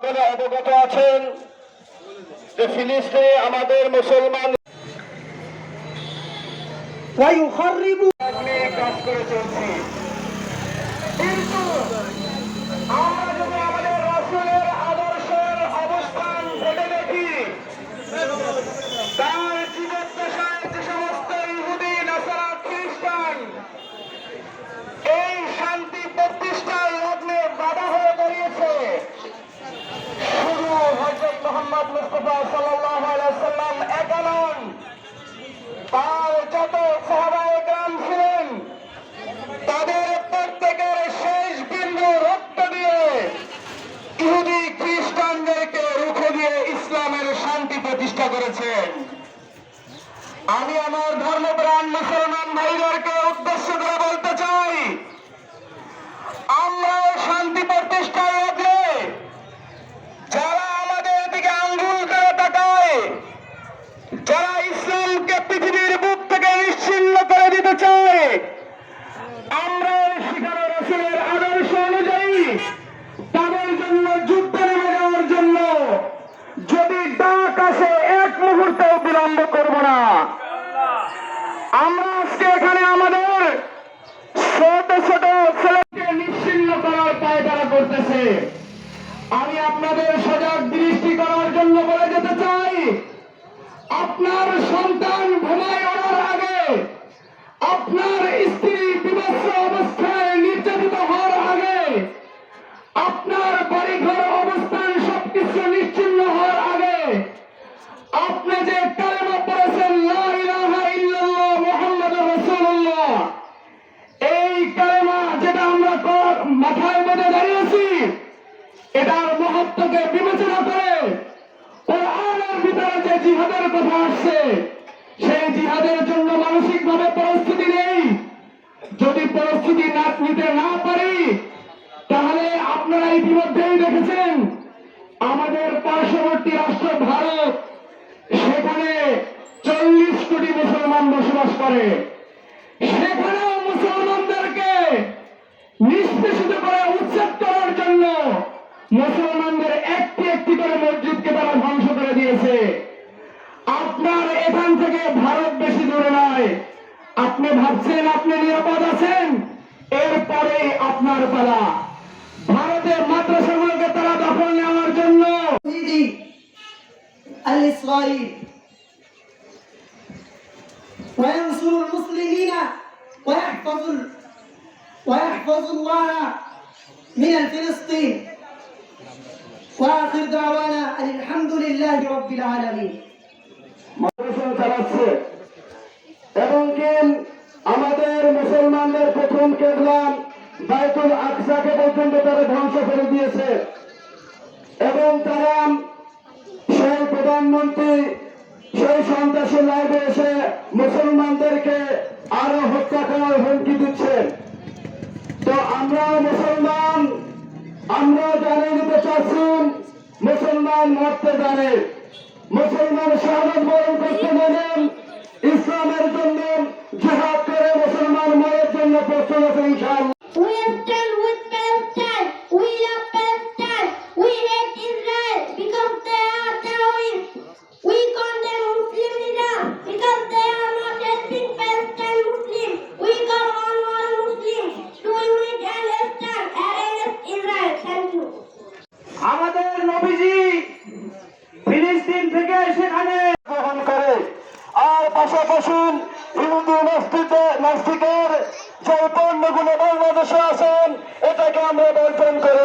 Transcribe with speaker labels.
Speaker 1: আপনারা অবগত আছেন যে ফিলিস্তিনে আমাদের মুসলমান কাজ করে চলছি। কিন্তু মোহাম্মদ মুস্তফা সাল্লাম একা নন তার যত সাহাবায়ে গ্রাম ছিলেন, তাদের প্রত্যেকের শেষ বিন্দু রক্ত দিয়ে ইহুদি খ্রিস্টানদেরকে রুখে দিয়ে ইসলামের শান্তি প্রতিষ্ঠা করেছেন। আমি আমার ধর্মপ্রাণ মুসলমান ভাইদেরকে উদ্দেশ্য করে বলতে চাই আমরা শিখানো রসুলের আদর্শ অনুযায়ী তাদের জন্য যুদ্ধ নেমে যাওয়ার জন্য যদি ডাক আসে, এক মুহূর্তেও বিলম্ব করব না। আমরা আজকে এখানে আমাদের ছোট ছোট ছেলেকে নিশ্চিন্ন করার পায়তারা করতেছে। আমি আপনাদের সজাগ দৃষ্টি করার জন্য বলে যেতে চাই, আপনার সন্তান এটার মহত্বকে বিবেচনা করে কোরআনের ভিতরে যে জিহাদের কথা আসছে, সেই জিহাদের জন্য মানসিক ভাবে পরিস্থিতি নেই। যদি পরিস্থিতি না নিতে না পারি, তাহলে আপনারা ইতিমধ্যেই দেখেছেন, আমাদের পার্শ্ববর্তী রাষ্ট্র ভারত, সেখানে চল্লিশ কোটি মুসলমান বসবাস করে। সেখানেও মুসলমানদেরকে নিষ্পেষিত আপনি ভাবছেন আপনি নিরাপদ আছেন এরপরে আপনার পালা ভারতের মাদ্রাসাগুলোকে তারা দখল নেওয়ার জন্য
Speaker 2: التوحيد الإسرائيلي وينصر المسلمين ويحفظ ال- ويحفظ الله من الفلسطين وآخر دعوانا أن الحمد لله رب العالمين
Speaker 1: মাদ্রাসা চালাচ্ছে এবং আমাদের মুসলমানদের প্রথম কেবলাম বাইতুল আকসাকে পর্যন্ত তারা ধ্বংস করে দিয়েছে। এবং তারা সেই প্রধানমন্ত্রী, সেই সন্ত্রাসী লাইভে এসে মুসলমানদেরকে আরও হত্যা করার হুমকি দিচ্ছে। তো আমরা মুসলমান, আমরা জানিয়ে দিতে চাচ্ছি, মুসলমান মরতে জানে মুসলমান শাহাদ বরণ করতে জানেন ইসলামের জন্য জেহাদ করে মুসলমান মায়ের জন্য প্রস্তুত আছে ইনশাআল্লাহ। আর পাশাপাশি হিন্দু নাস্তিকে নাস্তিকের যে পণ্যগুলো বাংলাদেশে আছেন এটাকে আমরা বর্জন করে।